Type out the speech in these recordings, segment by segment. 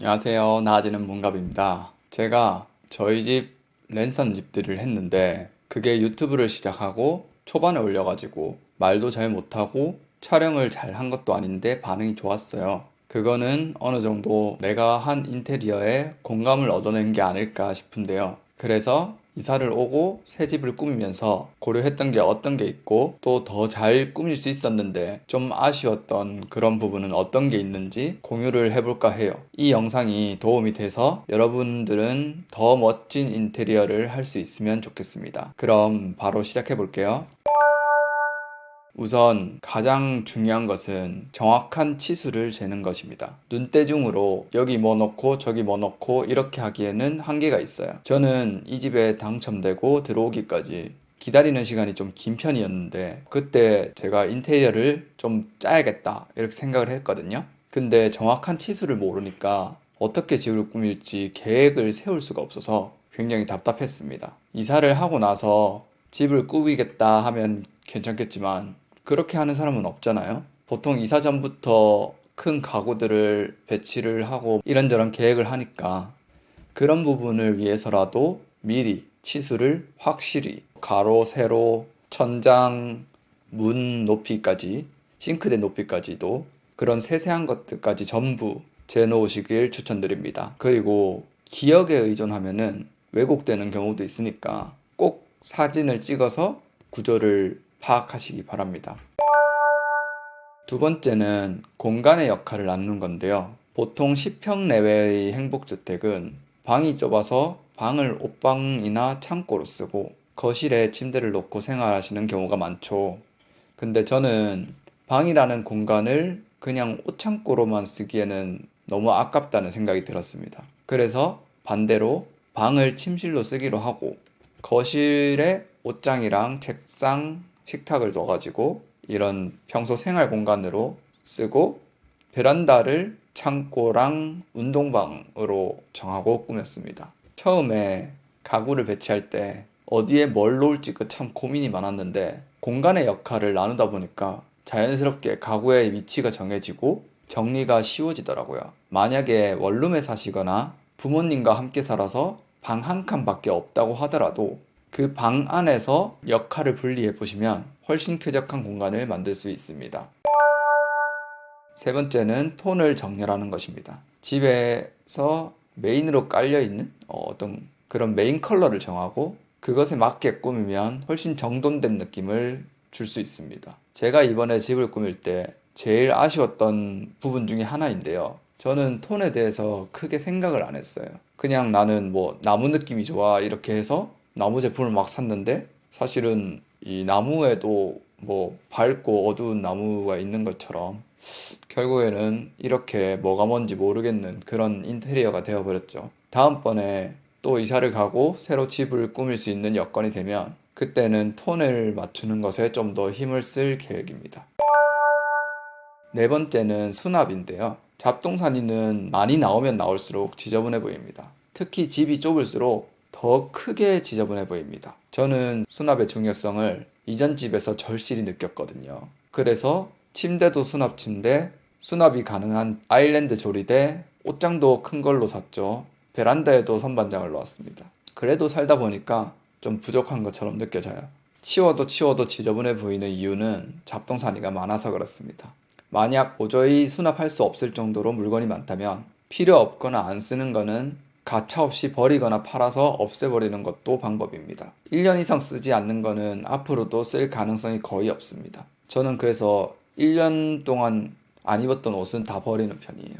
안녕하세요. 나아지는 문갑입니다. 제가 저희 집 랜선 집들을 했는데 그게 유튜브를 시작하고 초반에 올려가지고 말도 잘 못하고 촬영을 잘 한 것도 아닌데 반응이 좋았어요. 그거는 어느 정도 내가 한 인테리어에 공감을 얻어낸 게 아닐까 싶은데요. 그래서 이사를 오고 새 집을 꾸미면서 고려했던 게 어떤 게 있고 또 더 잘 꾸밀 수 있었는데 좀 아쉬웠던 그런 부분은 어떤 게 있는지 공유를 해볼까 해요. 이 영상이 도움이 돼서 여러분들은 더 멋진 인테리어를 할 수 있으면 좋겠습니다. 그럼 바로 시작해 볼게요. 우선 가장 중요한 것은 정확한 치수를 재는 것입니다. 눈대중으로 여기 뭐 넣고 저기 뭐 넣고 이렇게 하기에는 한계가 있어요. 저는 이 집에 당첨되고 들어오기까지 기다리는 시간이 좀 긴 편이었는데 그때 제가 인테리어를 좀 짜야겠다 이렇게 생각을 했거든요. 근데 정확한 치수를 모르니까 어떻게 집을 꾸밀지 계획을 세울 수가 없어서 굉장히 답답했습니다. 이사를 하고 나서 집을 꾸미겠다 하면 괜찮겠지만 그렇게 하는 사람은 없잖아요. 보통 이사 전부터 큰 가구들을 배치를 하고 이런저런 계획을 하니까 그런 부분을 위해서라도 미리 치수를 확실히 가로, 세로, 천장, 문 높이까지, 싱크대 높이까지도 그런 세세한 것들까지 전부 재놓으시길 추천드립니다. 그리고 기억에 의존하면은 왜곡되는 경우도 있으니까 꼭 사진을 찍어서 구조를 파악하시기 바랍니다. 두 번째는 공간의 역할을 나누는 건데요. 보통 10평 내외의 행복주택은 방이 좁아서 방을 옷방이나 창고로 쓰고 거실에 침대를 놓고 생활하시는 경우가 많죠. 근데 저는 방이라는 공간을 그냥 옷창고로만 쓰기에는 너무 아깝다는 생각이 들었습니다. 그래서 반대로 방을 침실로 쓰기로 하고 거실에 옷장이랑 책상, 식탁을 넣어가지고 이런 평소 생활 공간으로 쓰고 베란다를 창고랑 운동방으로 정하고 꾸몄습니다. 처음에 가구를 배치할 때 어디에 뭘 놓을지 그 참 고민이 많았는데 공간의 역할을 나누다 보니까 자연스럽게 가구의 위치가 정해지고 정리가 쉬워지더라고요. 만약에 원룸에 사시거나 부모님과 함께 살아서 방 한 칸밖에 없다고 하더라도 그 방 안에서 역할을 분리해 보시면 훨씬 쾌적한 공간을 만들 수 있습니다. 세 번째는 톤을 정렬하는 것입니다. 집에서 메인으로 깔려 있는 어떤 그런 메인 컬러를 정하고 그것에 맞게 꾸미면 훨씬 정돈된 느낌을 줄 수 있습니다. 제가 이번에 집을 꾸밀 때 제일 아쉬웠던 부분 중에 하나인데요. 저는 톤에 대해서 크게 생각을 안 했어요. 그냥 나는 뭐 나무 느낌이 좋아 이렇게 해서 나무 제품을 막 샀는데 사실은 이 나무에도 뭐 밝고 어두운 나무가 있는 것처럼 결국에는 이렇게 뭐가 뭔지 모르겠는 그런 인테리어가 되어버렸죠. 다음번에 또 이사를 가고 새로 집을 꾸밀 수 있는 여건이 되면 그때는 톤을 맞추는 것에 좀 더 힘을 쓸 계획입니다. 네 번째는 수납인데요. 잡동사니는 많이 나오면 나올수록 지저분해 보입니다. 특히 집이 좁을수록 더 크게 지저분해 보입니다. 저는 수납의 중요성을 이전 집에서 절실히 느꼈거든요. 그래서 침대도 수납 침대, 수납이 가능한 아일랜드 조리대, 옷장도 큰 걸로 샀죠. 베란다에도 선반장을 놓았습니다. 그래도 살다 보니까 좀 부족한 것처럼 느껴져요. 치워도 치워도 지저분해 보이는 이유는 잡동사니가 많아서 그렇습니다. 만약 도저히 수납할 수 없을 정도로 물건이 많다면 필요 없거나 안 쓰는 거는 가차없이 버리거나 팔아서 없애버리는 것도 방법입니다. 1년 이상 쓰지 않는 거는 앞으로도 쓸 가능성이 거의 없습니다. 저는 그래서 1년 동안 안 입었던 옷은 다 버리는 편이에요.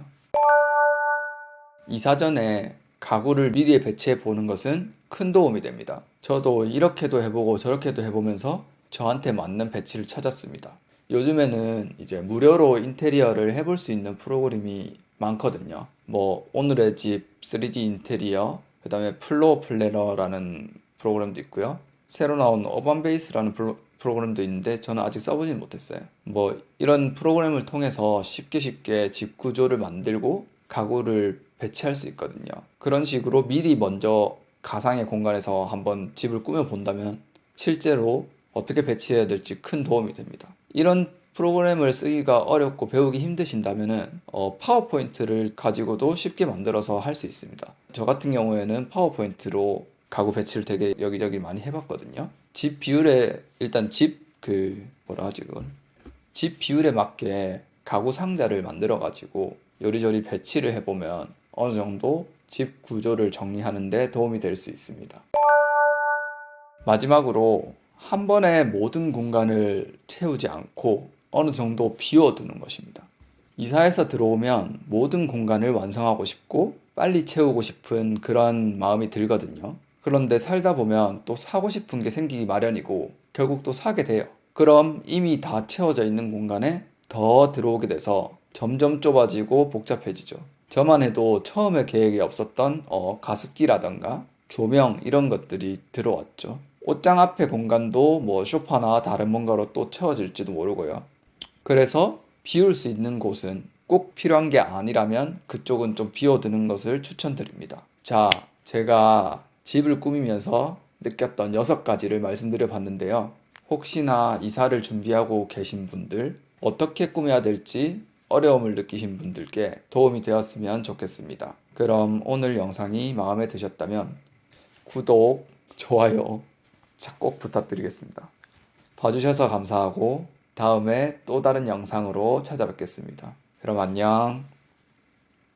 이사 전에 가구를 미리 배치해 보는 것은 큰 도움이 됩니다. 저도 이렇게도 해보고 저렇게도 해보면서 저한테 맞는 배치를 찾았습니다. 요즘에는 이제 무료로 인테리어를 해볼 수 있는 프로그램이 많거든요. 뭐 오늘의 집 3D 인테리어, 그 다음에 플로어 플래너라는 프로그램도 있고요. 새로 나온 어반 베이스라는 프로, 프로그램도 있는데 저는 아직 써보진 못했어요. 뭐 이런 프로그램을 통해서 쉽게 쉽게 집 구조를 만들고 가구를 배치할 수 있거든요. 그런 식으로 미리 먼저 가상의 공간에서 한번 집을 꾸며 본다면 실제로 어떻게 배치해야 될지 큰 도움이 됩니다. 이런 프로그램을 쓰기가 어렵고 배우기 힘드신다면은 어, 파워포인트를 가지고도 쉽게 만들어서 할 수 있습니다. 저 같은 경우에는 파워포인트로 가구 배치를 되게 여기저기 많이 해봤거든요. 집 비율에 일단 집 그 뭐라 하지 그걸 집 비율에 맞게 가구 상자를 만들어 가지고 요리조리 배치를 해보면 어느 정도 집 구조를 정리하는데 도움이 될 수 있습니다. 마지막으로 한 번에 모든 공간을 채우지 않고 어느 정도 비워두는 것입니다. 이사해서 들어오면 모든 공간을 완성하고 싶고 빨리 채우고 싶은 그런 마음이 들거든요. 그런데 살다 보면 또 사고 싶은 게 생기기 마련이고 결국 또 사게 돼요. 그럼 이미 다 채워져 있는 공간에 더 들어오게 돼서 점점 좁아지고 복잡해지죠. 저만 해도 처음에 계획이 없었던 어, 가습기라던가 조명 이런 것들이 들어왔죠. 옷장 앞에 공간도 뭐 소파나 다른 뭔가로 또 채워질지도 모르고요. 그래서 비울 수 있는 곳은 꼭 필요한 게 아니라면 그쪽은 좀 비워두는 것을 추천드립니다. 자, 제가 집을 꾸미면서 느꼈던 여섯 가지를 말씀드려 봤는데요. 혹시나 이사를 준비하고 계신 분들, 어떻게 꾸며야 될지 어려움을 느끼신 분들께 도움이 되었으면 좋겠습니다. 그럼 오늘 영상이 마음에 드셨다면 구독, 좋아요 자, 꼭 부탁드리겠습니다. 봐주셔서 감사하고 다음에 또 다른 영상으로 찾아뵙겠습니다. 그럼 안녕.